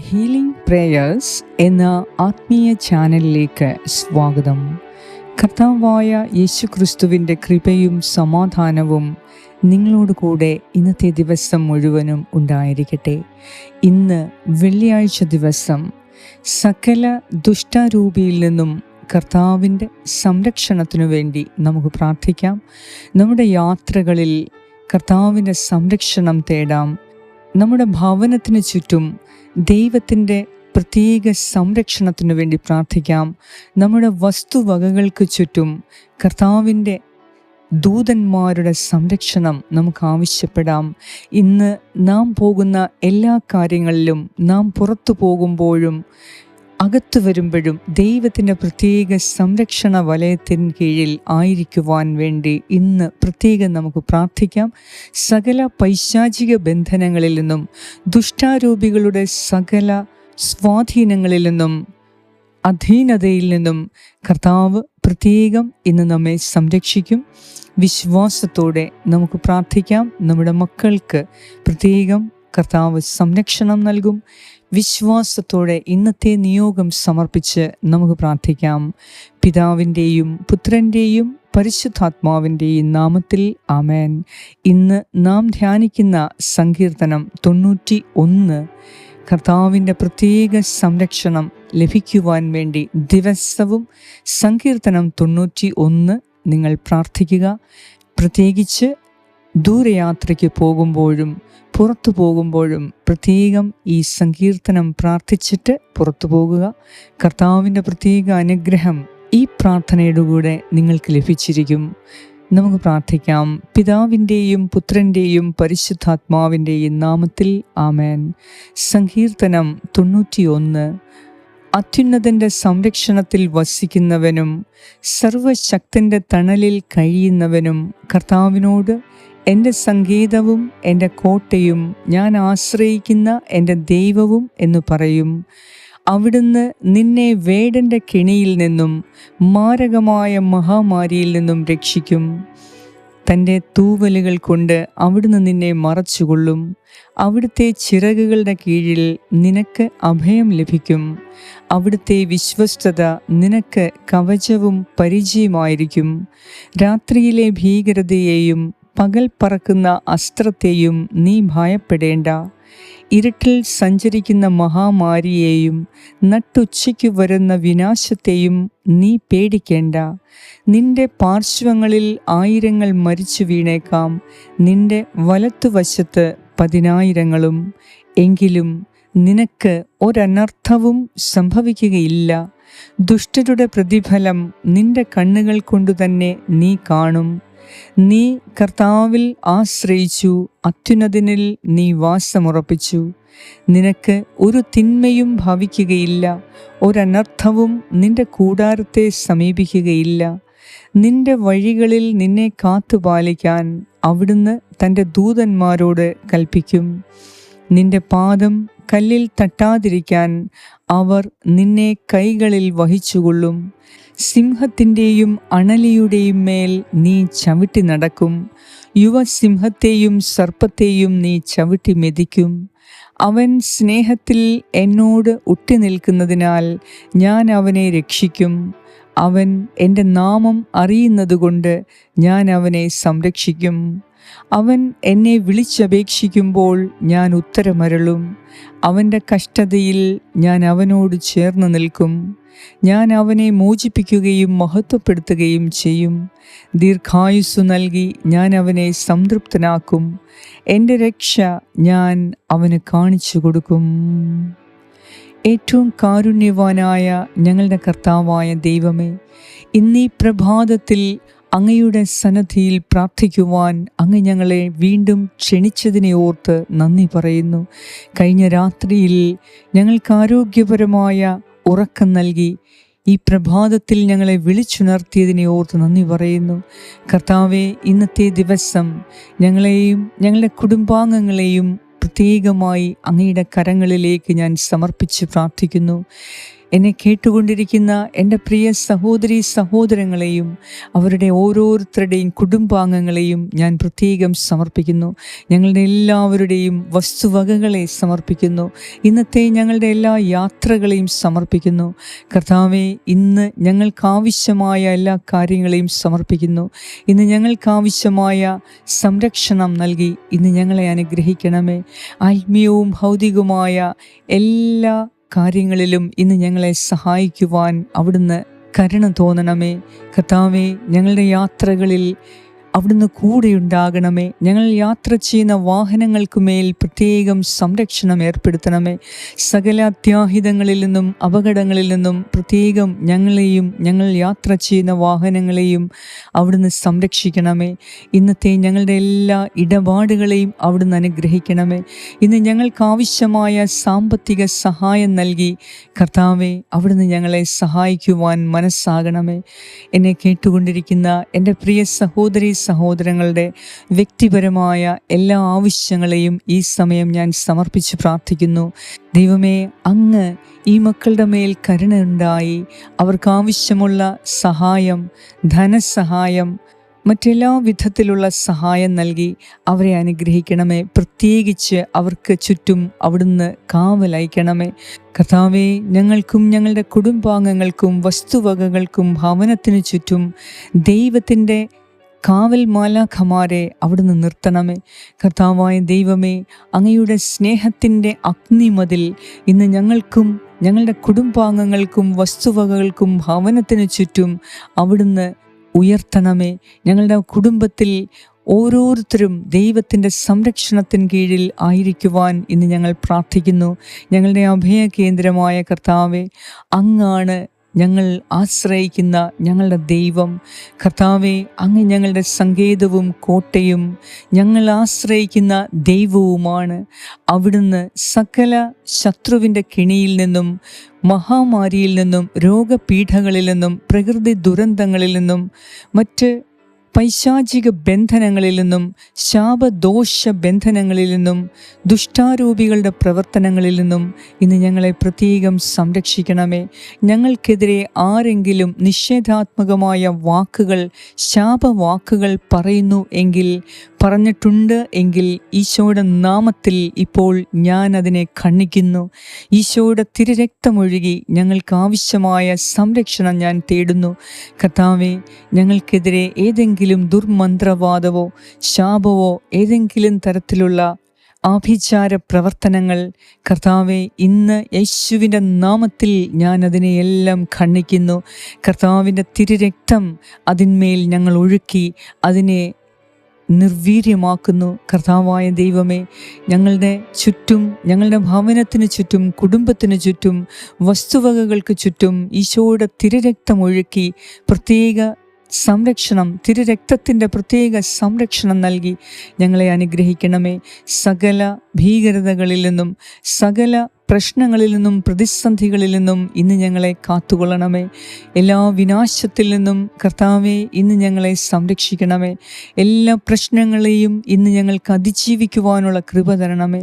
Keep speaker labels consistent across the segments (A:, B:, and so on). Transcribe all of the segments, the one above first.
A: Healing prayers എന്ന ആത്മീയ ചാനലിലേക്ക് സ്വാഗതം. കർത്താവായ യേശു ക്രിസ്തുവിന്റെ കൃപയും സമാധാനവും നിങ്ങളോട് കൂടെ ഇന്നത്തെ ദിവസം മുഴുവനും ഉണ്ടായിരിക്കട്ടെ. ഇന്ന് വെള്ളിയാഴ്ച ദിവസം സകല ദുഷ്ടാരൂപിയിൽ നിന്നും കർത്താവിന്റെ സംരക്ഷണത്തിനു വേണ്ടി നമുക്ക് പ്രാർത്ഥിക്കാം. നമ്മുടെ യാത്രകളിൽ കർത്താവിന്റെ സംരക്ഷണം തേടാം. നമ്മുടെ ഭവനത്തിന് ചുറ്റും ദൈവത്തിന്റെ പ്രത്യേക സംരക്ഷണത്തിനു വേണ്ടി പ്രാർത്ഥിക്കാം. നമ്മുടെ വസ്തുവകകൾക്ക് ചുറ്റും കർത്താവിന്റെ ദൂതന്മാരുടെ സംരക്ഷണം നമുക്ക് ആവശ്യപ്പെടാം. ഇന്ന് നാം പോകുന്ന എല്ലാ കാര്യങ്ങളിലും നാം പുറത്തു പോകുമ്പോഴും അകത്തു വരുമ്പോഴും ദൈവത്തിന്റെ പ്രത്യേക സംരക്ഷണ വലയത്തിന് കീഴിൽ ആയിരിക്കുവാൻ വേണ്ടി ഇന്ന് പ്രത്യേകം നമുക്ക് പ്രാർത്ഥിക്കാം. സകല പൈശാചിക ബന്ധനങ്ങളിൽ നിന്നും ദുഷ്ടാരൂപികളുടെ സകല സ്വാധീനങ്ങളിൽ നിന്നും അധീനതയിൽ നിന്നും കർത്താവ് പ്രത്യേകം ഇന്ന് നമ്മെ സംരക്ഷിക്കും. വിശ്വാസത്തോടെ നമുക്ക് പ്രാർത്ഥിക്കാം. നമ്മുടെ മക്കൾക്ക് പ്രത്യേകം കർത്താവ് സംരക്ഷണം നൽകും. വിശ്വാസത്തോടെ ഇന്നത്തെ നിയോഗം സമർപ്പിച്ച് നമുക്ക് പ്രാർത്ഥിക്കാം. പിതാവിന്റെയും പുത്രന്റെയും പരിശുദ്ധാത്മാവിന്റെയും നാമത്തിൽ ആമേൻ. ഇന്ന് നാം ധ്യാനിക്കുന്ന സങ്കീർത്തനം തൊണ്ണൂറ്റി ഒന്ന് കർത്താവിന്റെ പ്രത്യേക സംരക്ഷണം ലഭിക്കുവാൻ വേണ്ടി ദിവസവും സങ്കീർത്തനം തൊണ്ണൂറ്റി ഒന്ന് നിങ്ങൾ പ്രാർത്ഥിക്കുക. പ്രത്യേകിച്ച് ദൂരയാത്രയ്ക്ക് പോകുമ്പോഴും പുറത്തു പോകുമ്പോഴും പ്രത്യേകം ഈ സങ്കീർത്തനം പ്രാർത്ഥിച്ചിട്ട് പുറത്തു പോകുക. കർത്താവിന്റെ പ്രത്യേക അനുഗ്രഹം ഈ പ്രാർത്ഥനയുടെ കൂടെ നിങ്ങൾക്ക് ലഭിച്ചിരിക്കും. നമുക്ക് പ്രാർത്ഥിക്കാം. പിതാവിന്റെയും പുത്രന്റെയും പരിശുദ്ധാത്മാവിന്റെയും നാമത്തിൽ ആമേൻ. സങ്കീർത്തനം തൊണ്ണൂറ്റിയൊന്ന്. അത്യുന്നതന്റെ സംരക്ഷണത്തിൽ വസിക്കുന്നവനും സർവശക്തന്റെ തണലിൽ കഴിയുന്നവനും കർത്താവിനോട് എന്റെ സംഗീതവും എന്റെ കോട്ടയും ഞാൻ ആശ്രയിക്കുന്ന എന്റെ ദൈവവും എന്ന് പറയും. അവിടുന്ന് നിന്നെ വേടന്റെ കെണിയിൽ നിന്നും മാരകമായ മഹാമാരിയിൽ നിന്നും രക്ഷിക്കും. തന്റെ തൂവലുകൾ കൊണ്ട് അവിടുന്ന് നിന്നെ മറച്ചുകൊള്ളും. അവിടുത്തെ ചിറകുകളുടെ കീഴിൽ നിനക്ക് അഭയം ലഭിക്കും. അവിടുത്തെ വിശ്വസ്തത നിനക്ക് കവചവും പരിചയമായിരിക്കും. രാത്രിയിലെ ഭീകരതയെയും പകൽ പറക്കുന്ന അസ്ത്രത്തെയും നീ ഭയപ്പെടേണ്ട. ഇരുട്ടിൽ സഞ്ചരിക്കുന്ന മഹാമാരിയെയും നട്ടുച്ചയ്ക്ക് വരുന്ന വിനാശത്തെയും നീ പേടിക്കേണ്ട. നിന്റെ പാർശ്വങ്ങളിൽ ആയിരങ്ങൾ മരിച്ചു വീണേക്കാം. നിന്റെ വലത്തുവശത്ത് പതിനായിരങ്ങളും. എങ്കിലും നിനക്ക് ഒരനർത്ഥവും സംഭവിക്കുകയില്ല. ദുഷ്ടരുടെ പ്രതിഫലം നിന്റെ കണ്ണുകൾ കൊണ്ടു തന്നെ നീ കാണും. നീ കർത്താവിൽ ആശ്രയിച്ചു അത്യുന്നതിനിൽ നീ വാസമുറപ്പിച്ചു. നിനക്ക് ഒരു തിന്മയും ഭവിക്കുകയില്ല ഒരനർത്ഥവും നിന്റെ കൂടാരത്തെ സമീപിക്കുകയില്ല. നിന്റെ വഴികളിൽ നിന്നെ കാത്തുപാലിക്കാൻ അവിടുന്ന് തന്റെ ദൂതന്മാരോട് കൽപ്പിക്കും. നിന്റെ പാദം കല്ലിൽ തട്ടാതിരിക്കാൻ അവർ നിന്നെ കൈകളിൽ വഹിച്ചുകൊള്ളും. സിംഹത്തിന്റെയും അണലിയുടെയും മേൽ നീ ചവിട്ടി നടക്കും. യുവസിംഹത്തെയും സർപ്പത്തെയും നീ ചവിട്ടി മെതിക്കും. അവൻ സ്നേഹത്തിൽ എന്നോട് ഒട്ടി നിൽക്കുന്നതിനാൽ ഞാൻ അവനെ രക്ഷിക്കും. അവൻ എന്റെ നാമം അറിയുന്നതുകൊണ്ട് ഞാൻ അവനെ സംരക്ഷിക്കും. അവൻ എന്നെ വിളിച്ചപേക്ഷിക്കുമ്പോൾ ഞാൻ ഉത്തരമരളും. അവന്റെ കഷ്ടതയിൽ ഞാൻ അവനോട് ചേർന്ന് നിൽക്കും. ഞാൻ അവനെ മോചിപ്പിക്കുകയും മഹത്വപ്പെടുത്തുകയും ചെയ്യും. ദീർഘായുസ്സു നൽകി ഞാൻ അവനെ സംതൃപ്തനാക്കും. എന്റെ രക്ഷ ഞാൻ അവന് കാണിച്ചു കൊടുക്കും. ഏറ്റവും കാരുണ്യവാനായ ഞങ്ങളുടെ കർത്താവായ ദൈവമേ ഇന്നീ പ്രഭാതത്തിൽ അങ്ങയുടെ സന്നദ്ധിയിൽ പ്രാർത്ഥിക്കുവാൻ അങ്ങ് ഞങ്ങളെ വീണ്ടും ക്ഷണിച്ചതിനെ ഓർത്ത് നന്ദി പറയുന്നു. കഴിഞ്ഞ രാത്രിയിൽ ഞങ്ങൾക്ക് ആരോഗ്യപരമായ ഉറക്കം നൽകി ഈ പ്രഭാതത്തിൽ ഞങ്ങളെ വിളിച്ചുണർത്തിയതിനെ ഓർത്ത് നന്ദി പറയുന്നു. കർത്താവെ ഇന്നത്തെ ദിവസം ഞങ്ങളെയും ഞങ്ങളുടെ കുടുംബാംഗങ്ങളെയും പ്രത്യേകമായി അങ്ങയുടെ കരങ്ങളിലേക്ക് ഞാൻ സമർപ്പിച്ച് പ്രാർത്ഥിക്കുന്നു. എന്നെ കേട്ടുകൊണ്ടിരിക്കുന്ന എന്റെ പ്രിയ സഹോദരി സഹോദരങ്ങളെയും അവരുടെ ഓരോരുത്തരുടെയും കുടുംബാംഗങ്ങളെയും ഞാൻ പ്രത്യേകം സമർപ്പിക്കുന്നു. ഞങ്ങളുടെ എല്ലാവരുടെയും വസ്തുവകകളെ സമർപ്പിക്കുന്നു. ഇന്നത്തെ ഞങ്ങളുടെ എല്ലാ യാത്രകളെയും സമർപ്പിക്കുന്നു. കർത്താവെ ഇന്ന് ഞങ്ങൾക്കാവശ്യമായ എല്ലാ കാര്യങ്ങളെയും സമർപ്പിക്കുന്നു. ഇന്ന് ഞങ്ങൾക്കാവശ്യമായ സംരക്ഷണം നൽകി ഇന്ന് ഞങ്ങളെ അനുഗ്രഹിക്കണമേ. ആത്മീയവും ഭൗതികവുമായ എല്ലാ കാര്യങ്ങളിലും ഇന്ന് ഞങ്ങളെ സഹായിക്കുവാൻ അവിടുന്ന് കരുണ തോന്നണമേ. കർത്താവെ ഞങ്ങളുടെ യാത്രകളിൽ അവിടുന്ന് കൂടെയുണ്ടാകണമേ. ഞങ്ങൾ യാത്ര ചെയ്യുന്ന വാഹനങ്ങൾക്ക് മേൽ പ്രത്യേകം സംരക്ഷണം ഏർപ്പെടുത്തണമേ. സകല അത്യാഹിതങ്ങളിൽ നിന്നും അപകടങ്ങളിൽ നിന്നും പ്രത്യേകം ഞങ്ങളെയും ഞങ്ങൾ യാത്ര ചെയ്യുന്ന വാഹനങ്ങളെയും അവിടുന്ന് സംരക്ഷിക്കണമേ. ഇന്നത്തെ ഞങ്ങളുടെ എല്ലാ ഇടപാടുകളെയും അവിടുന്ന് അനുഗ്രഹിക്കണമേ. ഇന്ന് ഞങ്ങൾക്ക് ആവശ്യമായ സാമ്പത്തിക സഹായം നൽകി കർത്താവെ അവിടുന്ന് ഞങ്ങളെ സഹായിക്കുവാൻ മനസ്സാകണമേ. എന്നെ കേട്ടുകൊണ്ടിരിക്കുന്ന എന്റെ പ്രിയ സഹോദരി സഹോദരങ്ങളുടെ വ്യക്തിപരമായ എല്ലാ ആവശ്യങ്ങളെയും ഈ സമയം ഞാൻ സമർപ്പിച്ച് പ്രാർത്ഥിക്കുന്നു. ദൈവമേ അങ്ങ് ഈ മക്കളുടെ മേൽ കരുണയുണ്ടായി. അവർക്കാവശ്യമുള്ള സഹായം ധനസഹായം മറ്റെല്ലാ വിധത്തിലുള്ള സഹായം നൽകി അവരെ അനുഗ്രഹിക്കണമേ. പ്രത്യേകിച്ച് അവർക്ക് ചുറ്റും അവിടുന്ന് കാവലയക്കണമേ കഥാവെ ഞങ്ങൾക്കും ഞങ്ങളുടെ കുടുംബാംഗങ്ങൾക്കും വസ്തുവകകൾക്കും ഭവനത്തിനു ചുറ്റും ദൈവത്തിന്റെ കാവൽ മാലാഖമാരെ അവിടുന്ന് നിർത്തണമേ. കർത്താവായ ദൈവമേ അങ്ങയുടെ സ്നേഹത്തിന്റെ അഗ്നിമതിൽ ഇന്ന് ഞങ്ങൾക്കും ഞങ്ങളുടെ കുടുംബാംഗങ്ങൾക്കും വസ്തുവകകൾക്കും ഭവനത്തിനു ചുറ്റും അവിടുന്ന് ഉയർത്തണമേ. ഞങ്ങളുടെ കുടുംബത്തിൽ ഓരോരുത്തരും ദൈവത്തിന്റെ സംരക്ഷണത്തിന് കീഴിൽ ആയിരിക്കുവാൻ ഇന്ന് ഞങ്ങൾ പ്രാർത്ഥിക്കുന്നു. ഞങ്ങളുടെ അഭയ കേന്ദ്രമായ കർത്താവെ അങ്ങാണ് ഞങ്ങൾ ആശ്രയിക്കുന്ന ഞങ്ങളുടെ ദൈവം കർത്താവെ അങ്ങ് ഞങ്ങളുടെ സങ്കേതവും കോട്ടയും ഞങ്ങൾ ആശ്രയിക്കുന്ന ദൈവവുമാണ്. അവിടുന്ന് സകല ശത്രുവിന്റെ കിണിയിൽ നിന്നും മഹാമാരിയിൽ നിന്നും രോഗപീഠകളിൽ നിന്നും പ്രകൃതി ദുരന്തങ്ങളിൽ നിന്നും മറ്റ് പൈശാചിക ബന്ധനങ്ങളിൽ നിന്നും ശാപദോഷ ബന്ധനങ്ങളിൽ നിന്നും ദുഷ്ടാരൂപികളുടെ പ്രവർത്തനങ്ങളിൽ നിന്നും ഇന്ന് ഞങ്ങളെ പ്രത്യേകം സംരക്ഷിക്കണമേ. ഞങ്ങൾക്കെതിരെ ആരെങ്കിലും നിഷേധാത്മകമായ വാക്കുകൾ ശാപവാക്കുകൾ പറയുന്നു എങ്കിൽ പറഞ്ഞിട്ടുണ്ട് എങ്കിൽ ഈശോയുടെ നാമത്തിൽ ഇപ്പോൾ ഞാൻ അതിനെ ഖണ്ഡിക്കുന്നു. ഈശോയുടെ തിരുരക്തമൊഴുകി ഞങ്ങൾക്ക് ആവശ്യമായ സംരക്ഷണം ഞാൻ തേടുന്നു. കർത്താവെ ഞങ്ങൾക്കെതിരെ ഏതെങ്കിലും ദുർമന്ത്രവാദവോ ശാപവോ ഏതെങ്കിലും തരത്തിലുള്ള ആഭിചാര പ്രവർത്തനങ്ങൾ കർത്താവെ ഇന്ന് യേശുവിന്റെ നാമത്തിൽ ഞാൻ അതിനെ എല്ലാം ഖണ്ഡിക്കുന്നു. കർത്താവിന്റെ തിരുരക്തം അതിന്മേൽ ഞങ്ങൾ ഒഴുക്കി അതിനെ നിർവീര്യമാക്കുന്നു. കർത്താവായ ദൈവമേ ഞങ്ങളുടെ ചുറ്റും ഞങ്ങളുടെ ഭവനത്തിന് ചുറ്റും കുടുംബത്തിന് ചുറ്റും വസ്തുവകകൾക്ക് ചുറ്റും ഈശോയുടെ തിരരക്തം ഒഴുക്കി പ്രത്യേക സംരക്ഷണം തിരുരക്തത്തിന്റെ പ്രത്യേക സംരക്ഷണം നൽകി ഞങ്ങളെ അനുഗ്രഹിക്കണമേ. സകല ഭീകരതകളിൽ നിന്നും സകല പ്രശ്നങ്ങളിൽ നിന്നും പ്രതിസന്ധികളിൽ നിന്നും ഇന്ന് ഞങ്ങളെ കാത്തുകൊള്ളണമേ. എല്ലാ വിനാശത്തിൽ നിന്നും കർത്താവെ ഇന്ന് ഞങ്ങളെ സംരക്ഷിക്കണമേ. എല്ലാ പ്രശ്നങ്ങളെയും ഇന്ന് ഞങ്ങൾക്ക് അതിജീവിക്കുവാനുള്ള കൃപ തരണമേ.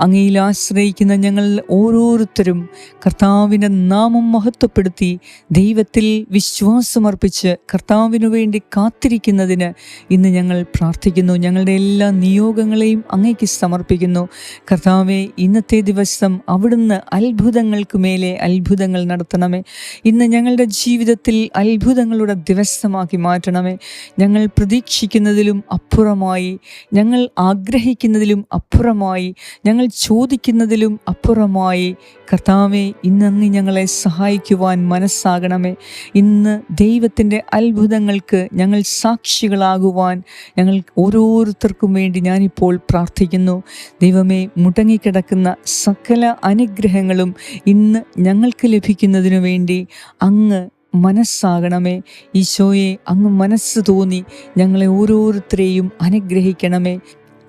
A: അങ്ങയിൽ ആശ്രയിക്കുന്ന ഞങ്ങൾ ഓരോരുത്തരും കർത്താവിന്റെ നാമം മഹത്വപ്പെടുത്തി ദൈവത്തിൽ വിശ്വാസമർപ്പിച്ച് കർത്താവിനു വേണ്ടി കാത്തിരിക്കുന്നതിന് ഇന്ന് ഞങ്ങൾ പ്രാർത്ഥിക്കുന്നു. ഞങ്ങളുടെ എല്ലാ നിയോഗങ്ങളെയും അങ്ങേക്ക് സമർപ്പിക്കുന്നു. കർത്താവെ ഇന്നത്തെ ദിവസം അവിടുന്ന് അത്ഭുതങ്ങൾക്ക് മേലെ അത്ഭുതങ്ങൾ നടത്തണമേ. ഇന്ന് ഞങ്ങളുടെ ജീവിതത്തിൽ അത്ഭുതങ്ങളുടെ ദിവസമാക്കി മാറ്റണമേ. ഞങ്ങൾ പ്രതീക്ഷിക്കുന്നതിലും അപ്പുറമായി ഞങ്ങൾ ആഗ്രഹിക്കുന്നതിലും അപ്പുറമായി ഞങ്ങൾ ചോദിക്കുന്നതിലും അപ്പുറമായി. കർത്താവെ ഇന്നങ്ങ് ഞങ്ങളെ സഹായിക്കുവാൻ മനസ്സാകണമേ. ഇന്ന് ദൈവത്തിന്റെ അത്ഭുതങ്ങൾക്ക് ഞങ്ങൾ സാക്ഷികളാകുവാൻ ഞങ്ങൾ ഓരോരുത്തർക്കും വേണ്ടി ഞാനിപ്പോൾ പ്രാർത്ഥിക്കുന്നു. ദൈവമേ മുടങ്ങിക്കിടക്കുന്ന സകല അനുഗ്രഹങ്ങളും ഇന്ന് ഞങ്ങൾക്ക് ലഭിക്കുന്നതിനു വേണ്ടി അങ്ങ് മനസ്സാകണമേ. ഈശോയെ അങ്ങ് മനസ്സ് തോന്നി ഞങ്ങളെ ഓരോരുത്തരെയും അനുഗ്രഹിക്കണമേ.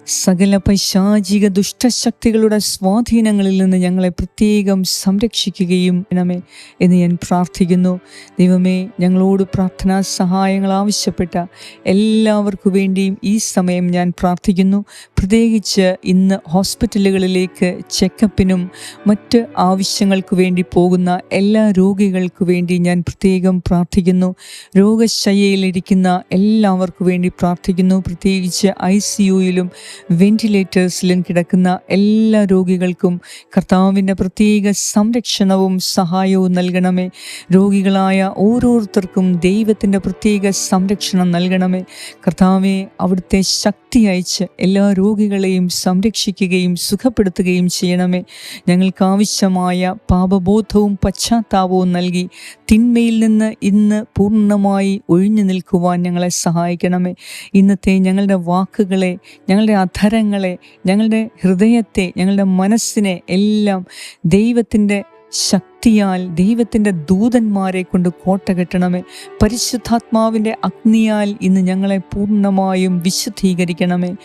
A: സകല പൈശാചിക ദുഷ്ടശക്തികളുടെ സ്വാധീനങ്ങളിൽ നിന്ന് ഞങ്ങളെ പ്രത്യേകം സംരക്ഷിക്കുകയും വേണമേ എന്ന് ഞാൻ പ്രാർത്ഥിക്കുന്നു. ദൈവമേ ഞങ്ങളോട് പ്രാർത്ഥനാ സഹായങ്ങൾ ആവശ്യപ്പെട്ട എല്ലാവർക്കു വേണ്ടിയും ഈ സമയം ഞാൻ പ്രാർത്ഥിക്കുന്നു. പ്രത്യേകിച്ച് ഇന്ന് ഹോസ്പിറ്റലുകളിലേക്ക് ചെക്കപ്പിനും മറ്റ് ആവശ്യങ്ങൾക്ക് വേണ്ടി പോകുന്ന എല്ലാ രോഗികൾക്കു വേണ്ടി ഞാൻ പ്രത്യേകം പ്രാർത്ഥിക്കുന്നു. രോഗശയ്യയിലിരിക്കുന്ന എല്ലാവർക്കു വേണ്ടി പ്രാർത്ഥിക്കുന്നു. പ്രത്യേകിച്ച് ഐ സി യുയിലും വെന്റിലേറ്റേഴ്സിലും കിടക്കുന്ന എല്ലാ രോഗികൾക്കും കർത്താവിന്റെ പ്രത്യേക സംരക്ഷണവും സഹായവും നൽകണമേ. രോഗികളായ ഓരോരുത്തർക്കും ദൈവത്തിന്റെ പ്രത്യേക സംരക്ഷണം നൽകണമേ. കർത്താവെ അവിടുത്തെ ശക്തി അയച്ച് എല്ലാ രോഗികളെയും സംരക്ഷിക്കുകയും സുഖപ്പെടുത്തുകയും ചെയ്യണമേ. ഞങ്ങൾക്ക് ആവശ്യമായ പാപബോധവും പശ്ചാത്താപവും നൽകി തിന്മയിൽ നിന്ന് ഇന്ന് പൂർണമായി ഒഴിഞ്ഞു നിൽക്കുവാൻ ഞങ്ങളെ സഹായിക്കണമേ. ഇന്നത്തെ ഞങ്ങളുടെ വാക്കുകളെ ഞങ്ങളുടെ അധരങ്ങളെ ഞങ്ങളുടെ ഹൃദയത്തെ ഞങ്ങളുടെ മനസ്സിനെ എല്ലാം ദൈവത്തിന്റെ ശക്തിയാൽ ദൈവത്തിന്റെ ദൂതന്മാരെ കൊണ്ട് കോട്ട കെട്ടണമേ. പരിശുദ്ധാത്മാവിന്റെ അഗ്നിയാൽ ഇന്ന് ഞങ്ങളെ പൂർണമായും വിശുദ്ധീകരിക്കണമേ.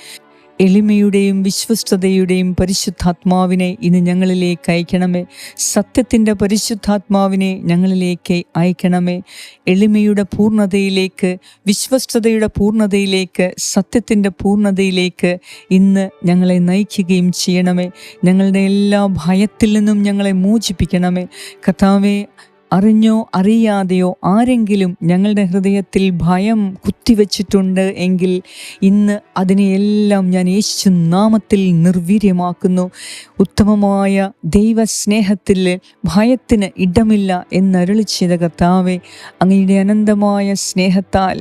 A: എളിമയുടെയും വിശ്വസ്തതയുടെയും പരിശുദ്ധാത്മാവിനെ ഇന്ന് ഞങ്ങളിലേക്ക് അയക്കണമേ. സത്യത്തിന്റെ പരിശുദ്ധാത്മാവിനെ ഞങ്ങളിലേക്ക് അയക്കണമേ. എളിമയുടെ പൂർണതയിലേക്ക് വിശ്വസ്തതയുടെ പൂർണതയിലേക്ക് സത്യത്തിന്റെ പൂർണതയിലേക്ക് ഇന്ന് ഞങ്ങളെ നയിക്കുകയും ചെയ്യണമേ. ഞങ്ങളുടെ എല്ലാ ഭയത്തിൽ നിന്നും ഞങ്ങളെ മോചിപ്പിക്കണമേ. കഥാവെ അറിഞ്ഞോ അറിയാതെയോ ആരെങ്കിലും ഞങ്ങളുടെ ഹൃദയത്തിൽ ഭയം കുത്തിവെച്ചിട്ടുണ്ട് എങ്കിൽ ഇന്ന് അതിനെയെല്ലാം ഞാൻ യേശു നാമത്തിൽ നിർവീര്യമാക്കുന്നു. ഉത്തമമായ ദൈവസ്നേഹത്തിൽ ഭയത്തിന് ഇടമില്ല എന്നരുളിച്ചത് കർത്താവെ അങ്ങയുടെ അനന്തമായ സ്നേഹത്താൽ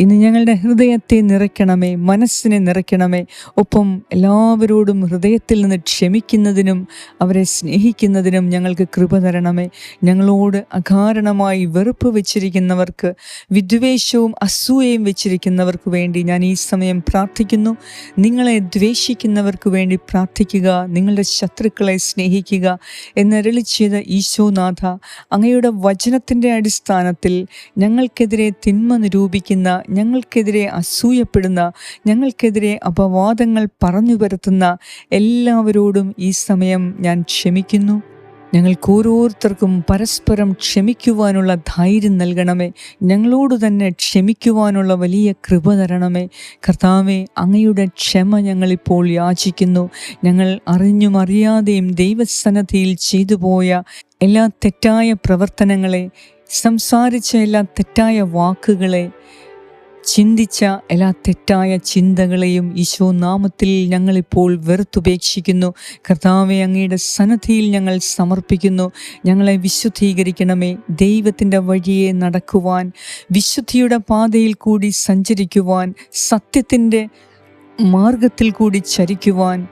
A: ഇന്ന് ഞങ്ങളുടെ ഹൃദയത്തെ നിറയ്ക്കണമേ മനസ്സിനെ നിറയ്ക്കണമേ. ഒപ്പം എല്ലാവരോടും ഹൃദയത്തിൽ നിന്ന് ക്ഷമിക്കുന്നതിനും അവരെ സ്നേഹിക്കുന്നതിനും ഞങ്ങൾക്ക് കൃപ തരണമേ. ഞങ്ങളോട് അകാരണമായി വെറുപ്പ് വെച്ചിരിക്കുന്നവർക്ക് വിദ്വേഷവും അസൂയയും വെച്ചിരിക്കുന്നവർക്ക് വേണ്ടി ഞാൻ ഈ സമയം പ്രാർത്ഥിക്കുന്നു. നിങ്ങളെ ദ്വേഷിക്കുന്നവർക്ക് വേണ്ടി പ്രാർത്ഥിക്കുക നിങ്ങളുടെ ശത്രുക്കളെ സ്നേഹിക്കുക എന്നരളി ചെയ്ത ഈശോനാഥ അങ്ങയുടെ വചനത്തിന്റെ അടിസ്ഥാനത്തിൽ ഞങ്ങൾക്കെതിരെ തിന്മ നിരൂപിക്കുന്ന ഞങ്ങൾക്കെതിരെ അസൂയപ്പെടുന്ന ഞങ്ങൾക്കെതിരെ അപവാദങ്ങൾ പറഞ്ഞു പരത്തുന്ന എല്ലാവരോടും ഈ സമയം ഞാൻ ക്ഷമിക്കുന്നു. ഞങ്ങൾക്ക് ഓരോരുത്തർക്കും പരസ്പരം ക്ഷമിക്കുവാനുള്ള ധൈര്യം നൽകണമേ. ഞങ്ങളോട് തന്നെ ക്ഷമിക്കുവാനുള്ള വലിയ കൃപ തരണമേ. കർത്താവെ അങ്ങയുടെ ക്ഷമ ഞങ്ങളിപ്പോൾ യാചിക്കുന്നു. ഞങ്ങൾ അറിഞ്ഞും അറിയാതെയും ദൈവസന്നദ്ധിയിൽ ചെയ്തു പോയ എല്ലാ തെറ്റായ പ്രവർത്തനങ്ങളെ സംസാരിച്ച എല്ലാ തെറ്റായ വാക്കുകളെ ചിന്തിച്ച എല്ലാ തെറ്റായ ചിന്തകളെയും ഈശോ നാമത്തിൽ ഞങ്ങളിപ്പോൾ വെറുത്തുപേക്ഷിക്കുന്നു. കർത്താവെ അങ്ങയുടെ സന്നദ്ധിയിൽ ഞങ്ങൾ സമർപ്പിക്കുന്നു. ഞങ്ങളെ വിശുദ്ധീകരിക്കണമേ. ദൈവത്തിന്റെ വഴിയെ നടക്കുവാൻ വിശുദ്ധിയുടെ പാതയിൽ കൂടി സഞ്ചരിക്കുവാൻ സത്യത്തിന്റെ മാർഗത്തിൽ കൂടി ചരിക്കുവാൻ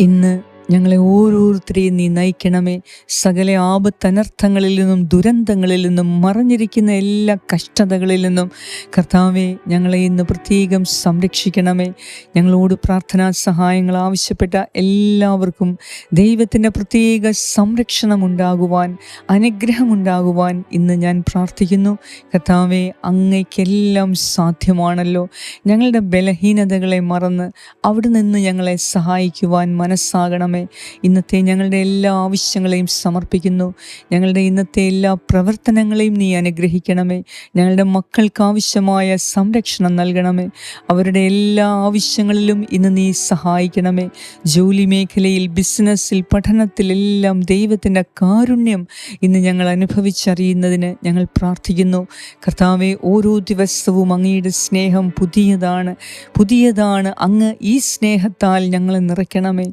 A: ഇന്ന് ഞങ്ങളെ ഓരോരുത്തരെയും നീ നയിക്കണമേ. സകല ആപത്തനർത്ഥങ്ങളിൽ നിന്നും ദുരന്തങ്ങളിൽ നിന്നും മറഞ്ഞിരിക്കുന്ന എല്ലാ കഷ്ടതകളിൽ നിന്നും. കർത്താവെ ഞങ്ങളെ ഇന്ന് പ്രത്യേകം സംരക്ഷിക്കണമേ. ഞങ്ങളോട് പ്രാർത്ഥനാ സഹായങ്ങൾ ആവശ്യപ്പെട്ട എല്ലാവർക്കും ദൈവത്തിന്റെ പ്രത്യേക സംരക്ഷണം ഉണ്ടാകുവാൻ അനുഗ്രഹമുണ്ടാകുവാൻ ഇന്ന് ഞാൻ പ്രാർത്ഥിക്കുന്നു. കർത്താവെ അങ്ങയ്ക്കെല്ലാം സാധ്യമാണല്ലോ. ഞങ്ങളുടെ ബലഹീനതകളെ മറന്ന് അവിടെ നിന്ന് ഞങ്ങളെ സഹായിക്കുവാൻ മനസ്സാകണം ദൈവമേ ഇന്നത്തെ ഞങ്ങളുടെ എല്ലാ ആവശ്യങ്ങളെയും സമർപ്പിക്കുന്നു. ഞങ്ങളുടെ ഇന്നത്തെ എല്ലാ പ്രവർത്തനങ്ങളെയും നീ അനുഗ്രഹിക്കണമേ. ഞങ്ങളുടെ മക്കൾക്ക് ആവശ്യമായ സംരക്ഷണം നൽകണമേ. അവരുടെ എല്ലാ ആവശ്യങ്ങളിലും ഇന്ന് നീ സഹായിക്കണമേ. ജോലി മേഖലയിൽ ബിസിനസ്സിൽ പഠനത്തിലെല്ലാം ദൈവത്തിന്റെ കാരുണ്യം ഇന്ന് ഞങ്ങൾ അനുഭവിച്ചറിയുന്നതിന് ഞങ്ങൾ പ്രാർത്ഥിക്കുന്നു. കർത്താവെ ഓരോ ദിവസവും അങ്ങയുടെ സ്നേഹം പുതിയതാണ്. പുതിയതാണ് അങ്ങ് ഈ സ്നേഹത്താൽ ഞങ്ങളെ നിറയ്ക്കണമേ.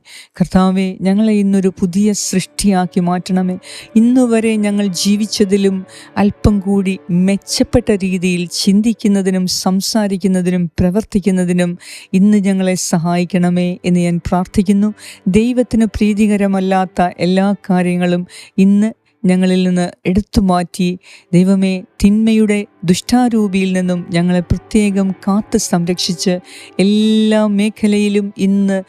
A: കർത്താവ് കർത്താവെ ഞങ്ങളെ ഇന്നൊരു പുതിയ സൃഷ്ടിയാക്കി മാറ്റണമേ. ഇന്നുവരെ ഞങ്ങൾ ജീവിച്ചതിലും അല്പം കൂടി മെച്ചപ്പെട്ട രീതിയിൽ ചിന്തിക്കുന്നതിനും സംസാരിക്കുന്നതിനും പ്രവർത്തിക്കുന്നതിനും ഇന്ന് ഞങ്ങളെ സഹായിക്കണമേ എന്ന് ഞാൻ പ്രാർത്ഥിക്കുന്നു. ദൈവത്തിന് പ്രീതികരമല്ലാത്ത എല്ലാ കാര്യങ്ങളും ഇന്ന് ഞങ്ങളിൽ നിന്ന് എടുത്തു മാറ്റി. ദൈവമേ തിന്മയുടെ ദുഷ്ടാരൂപിയിൽ നിന്നും ഞങ്ങളെ പ്രത്യേകം കാത്ത് സംരക്ഷിച്ച് എല്ലാ മേഖലയിലും ഇന്ന്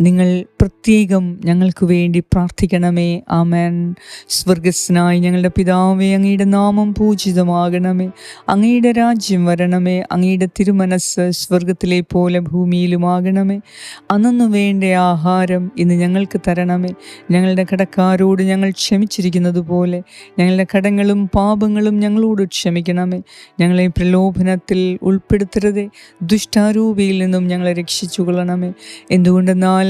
A: നിങ്ങൾ പ്രത്യേകം ഞങ്ങൾക്ക് വേണ്ടി പ്രാർത്ഥിക്കണമേ. ആമേൻ. സ്വർഗസ്നായി ഞങ്ങളുടെ പിതാവേ അങ്ങയുടെ നാമം പൂജിതമാകണമേ. അങ്ങയുടെ രാജ്യം വരണമേ. അങ്ങയുടെ തിരുമനസ് സ്വർഗത്തിലെ പോലെ ഭൂമിയിലുമാകണമേ. അന്നു വേണ്ട ആഹാരം ഇന്ന് ഞങ്ങൾക്ക് തരണമേ. ഞങ്ങളുടെ കടക്കാരോട് ഞങ്ങൾ ക്ഷമിച്ചിരിക്കുന്നത് പോലെ ഞങ്ങളുടെ കടങ്ങളും പാപങ്ങളും ഞങ്ങളോട് ക്ഷമിക്കണമേ. ഞങ്ങളെ പ്രലോഭനത്തിൽ ഉൾപ്പെടുത്തരുതേ. ദുഷ്ടാരൂപിയിൽ നിന്നും ഞങ്ങളെ രക്ഷിച്ചു കൊള്ളണമേ എന്തുകൊണ്ടെന്നാൽ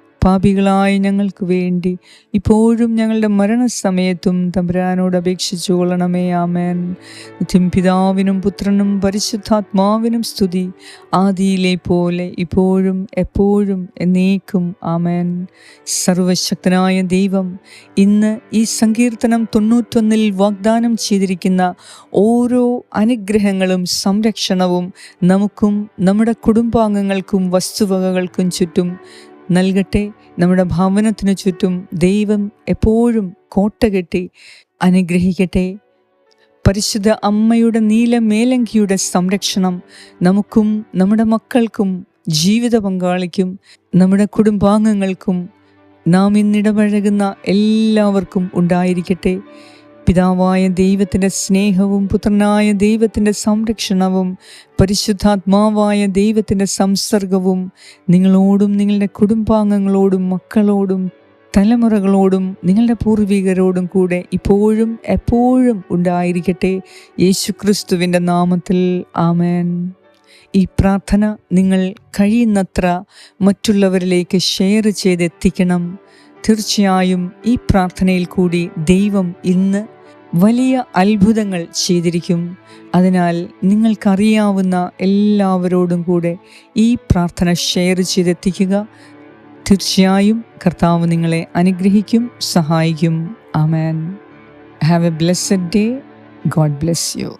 A: പാപികളായ ഞങ്ങൾക്ക് വേണ്ടി. ഇപ്പോഴും ഞങ്ങളുടെ മരണസമയത്തും തമ്പുരാനോട് അപേക്ഷിച്ചു കൊള്ളണമേ. ആമേൻ. നിത്യം പിതാവിനും പുത്രനും പരിശുദ്ധാത്മാവിനും സ്തുതി. ആദിയിലെ പോലെ ഇപ്പോഴും എപ്പോഴും എന്നേക്കും. ആമേൻ. സർവശക്തനായ ദൈവം ഇന്ന് ഈ സങ്കീർത്തനം തൊണ്ണൂറ്റൊന്നിൽ വാഗ്ദാനം ചെയ്തിരിക്കുന്ന ഓരോ അനുഗ്രഹങ്ങളും സംരക്ഷണവും നമുക്കും നമ്മുടെ കുടുംബാംഗങ്ങൾക്കും വസ്തുവകകൾക്കും ചുറ്റും നൽകട്ടെ. നമ്മുടെ ഭവനത്തിനു ചുറ്റും ദൈവം എപ്പോഴും കോട്ട കെട്ടി അനുഗ്രഹിക്കട്ടെ. പരിശുദ്ധ അമ്മയുടെ നീല മേലങ്കിയുടെ സംരക്ഷണം നമുക്കും നമ്മുടെ മക്കൾക്കും ജീവിത പങ്കാളിക്കും നമ്മുടെ കുടുംബാംഗങ്ങൾക്കും നാം ഇന്നിടപഴകുന്ന എല്ലാവർക്കും ഉണ്ടായിരിക്കട്ടെ. പിതാവായ ദൈവത്തിന്റെ സ്നേഹവും പുത്രനായ ദൈവത്തിന്റെ സംരക്ഷണവും പരിശുദ്ധാത്മാവായ ദൈവത്തിന്റെ സംസർഗവും നിങ്ങളോടും നിങ്ങളുടെ കുടുംബാംഗങ്ങളോടും മക്കളോടും തലമുറകളോടും നിങ്ങളുടെ പൂർവികരോടും കൂടെ ഇപ്പോഴും എപ്പോഴും ഉണ്ടായിരിക്കട്ടെ. യേശുക്രിസ്തുവിന്റെ നാമത്തിൽ ആമേൻ. ഈ പ്രാർത്ഥന നിങ്ങൾ കഴിയുന്നത്ര മറ്റുള്ളവരിലേക്ക് ഷെയർ ചെയ്തെത്തിക്കണം. തീർച്ചയായും ഈ പ്രാർത്ഥനയിൽ കൂടി ദൈവം ഇന്ന് വലിയ അത്ഭുതങ്ങൾ ചെയ്തിരിക്കും. അതിനാൽ നിങ്ങൾക്കറിയാവുന്ന എല്ലാവരോടും കൂടെ ഈ പ്രാർത്ഥന ഷെയർ ചെയ്തെത്തിക്കുക. തീർച്ചയായും കർത്താവ് നിങ്ങളെ അനുഗ്രഹിക്കും സഹായിക്കും. ആമേൻ. Have a blessed day God bless you